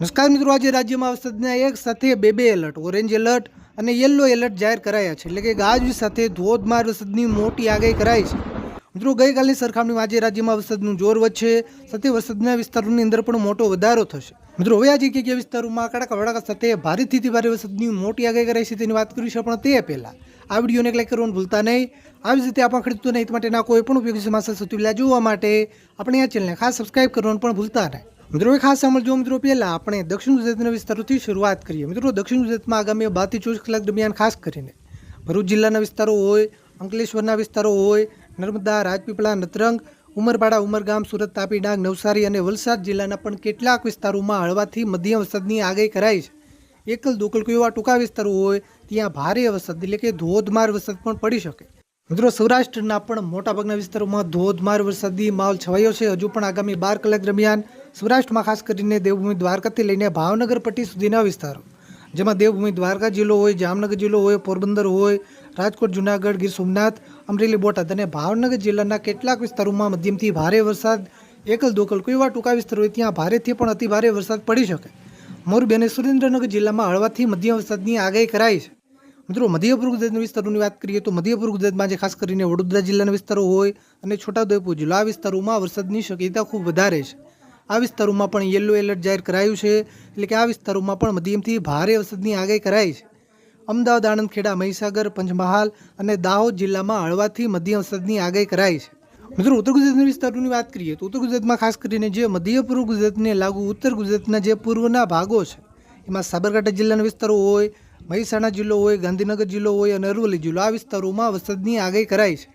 નમસ્કાર મિત્રો, આજે રાજ્યમાં વરસાદના એક સાથે બે બે એલર્ટ, ઓરેન્જ એલર્ટ અને યલો એલર્ટ જાહેર કરાયા છે. એટલે કે ગાજવીજ સાથે ધોધમાર વરસાદની મોટી આગાહી કરાઈ છે. મિત્રો, ગઈકાલની સરખામણીમાં આજે રાજ્યમાં વરસાદનું જોર વધશે, સાથે વરસાદના વિસ્તારોની અંદર પણ મોટો વધારો થશે. મિત્રો, હવે આજે કે વિસ્તારોમાં કડાકા વડાકા સાથે ભારેથી ભારે વરસાદની મોટી આગાહી કરાઈ છે તેની વાત કરીશું પણ તે પહેલાં. આ વિડીયોને લાઈક કરવાનું ભૂલતા નહીં. આવી જ રીતે આપણા ખેડૂતોને હિત માટેના કોઈ પણ ઉપયોગી સમાચાર સૌથી પહેલા જોવા માટે આપણે આ ચેનલને ખાસ સબસ્ક્રાઈબ કરવાનું પણ ભૂલતા નહીં. મિત્રો એ ખાસ સાંભળજો મિત્રો પહેલાં આપણે દક્ષિણ ગુજરાતના વિસ્તારોથી શરૂઆત કરીએ. મિત્રો, દક્ષિણ ગુજરાતમાં આગામી બારથી ચોવીસ કલાક દરમિયાન ખાસ કરીને ભરૂચ જિલ્લાના વિસ્તારો હોય, અંકલેશ્વરના વિસ્તારો હોય, નર્મદા, રાજપીપળા, નતરંગ, ઉમરપાડા, ઉમરગામ, સુરત, તાપી, ડાંગ, નવસારી અને વલસાડ જિલ્લાના પણ કેટલાક વિસ્તારોમાં હળવાથી મધ્યમ વરસાદની આગાહી કરાઈ છે. એકલ દોકલ કોઈ એવા ટૂંકા વિસ્તારો હોય, ત્યાં ભારે વરસાદ એટલે કે ધોધમાર વરસાદ પણ પડી શકે. મિત્રો, સૌરાષ્ટ્રના પણ મોટાભાગના વિસ્તારોમાં ધોધમાર વરસાદી માહોલ છવાયો છે. હજુ પણ આગામી બાર કલાક દરમિયાન સૌરાષ્ટ્રમાં ખાસ કરીને દેવભૂમિ દ્વારકાથી લઈને ભાવનગર પટ્ટી સુધીના વિસ્તારો, જેમાં દેવભૂમિ દ્વારકા જિલ્લો હોય, જામનગર જિલ્લો હોય, પોરબંદર હોય, રાજકોટ, જુનાગઢ, ગીર સોમનાથ, અમરેલી, બોટાદ અને ભાવનગર જિલ્લાના કેટલાક વિસ્તારોમાં મધ્યમથી ભારે વરસાદ, એકલ દોકલ કોઈ એવા ટૂંકા વિસ્તારો હોય ત્યાં ભારેથી પણ અતિ ભારે વરસાદ પડી શકે. મોરબી અને સુરેન્દ્રનગર જિલ્લામાં હળવાથી મધ્યમ વરસાદની આગાહી કરાઈ છે. મિત્રો મધ્યપુર ગુજરાતના વિસ્તારોની વાત કરીએ તો મધ્યપુર ગુજરાતમાં જે ખાસ કરીને વડોદરા જિલ્લાના વિસ્તારો હોય અને છોટાઉદેપુર જિલ્લા વિસ્તારોમાં વરસાદની શક્યતા ખૂબ વધારે છે. આ વિસ્તારોમાં પણ યલો એલર્ટ જાહેર કરાયું છે. એટલે કે આ વિસ્તારોમાં પણ મધ્યમથી ભારે વરસાદની આગાહી કરાઈ છે. અમદાવાદ આણંદ ખેડા મહીસાગર, પંચમહાલ અને દાહોદ જિલ્લામાં હળવાથી મધ્યમ વરસાદની આગાહી કરાઈ છે. મિત્રો, ઉત્તર ગુજરાતના વિસ્તારોની વાત કરીએ તો ઉત્તર ગુજરાતમાં ખાસ કરીને જે મધ્ય પૂર્વ ગુજરાતને લાગુ, ઉત્તર ગુજરાતના જે પૂર્વના ભાગો છે, એમાં સાબરકાંઠા જિલ્લાના વિસ્તારો હોય, મહેસાણા જિલ્લો હોય, ગાંધીનગર જિલ્લો હોય અને અરવલ્લી જિલ્લો, આ વિસ્તારોમાં વરસાદની આગાહી કરાઈ છે.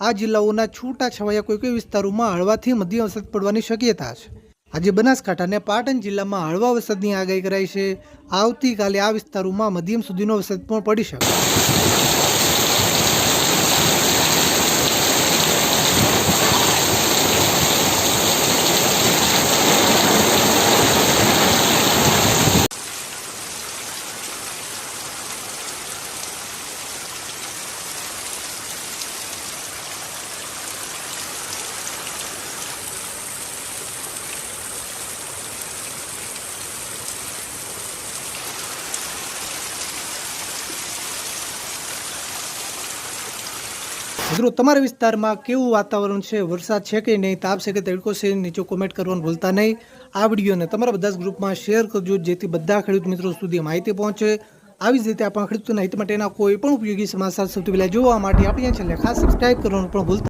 આ જિલ્લાઓના છૂટા છવાયા કોઈ કોઈ વિસ્તારોમાં હળવાથી મધ્યમ વરસાદ પડવાની શક્યતા છે. આજે બનાસકાંઠા અને પાટણ જિલ્લામાં હળવા વરસાદની આગાહી કરાઈ છે. આવતીકાલે આ વિસ્તારોમાં મધ્યમ સુધીનો વરસાદ પણ પડી શકે. મિત્રો તમારા વિસ્તારમાં કેવું વાતાવરણ છે? વરસાદ છે કે નહીં? તાપ છે કે તડકો છે? નીચે કોમેન્ટ કરવાનું ભૂલતા નહીં. આ વિડીયોને તમારા બધા જ ગ્રુપમાં શેર કરજો, જેથી બધા ખેડૂત મિત્રો સુધી માહિતી પહોંચે. આવી જ રીતે આપણા ખેડૂતોના હિત માટેના કોઈ પણ ઉપયોગી સમાચાર સૌથી પહેલાં જોવા માટે આપણી ચેનલને ખાસ સબસ્ક્રાઈબ કરવાનું પણ ભૂલતા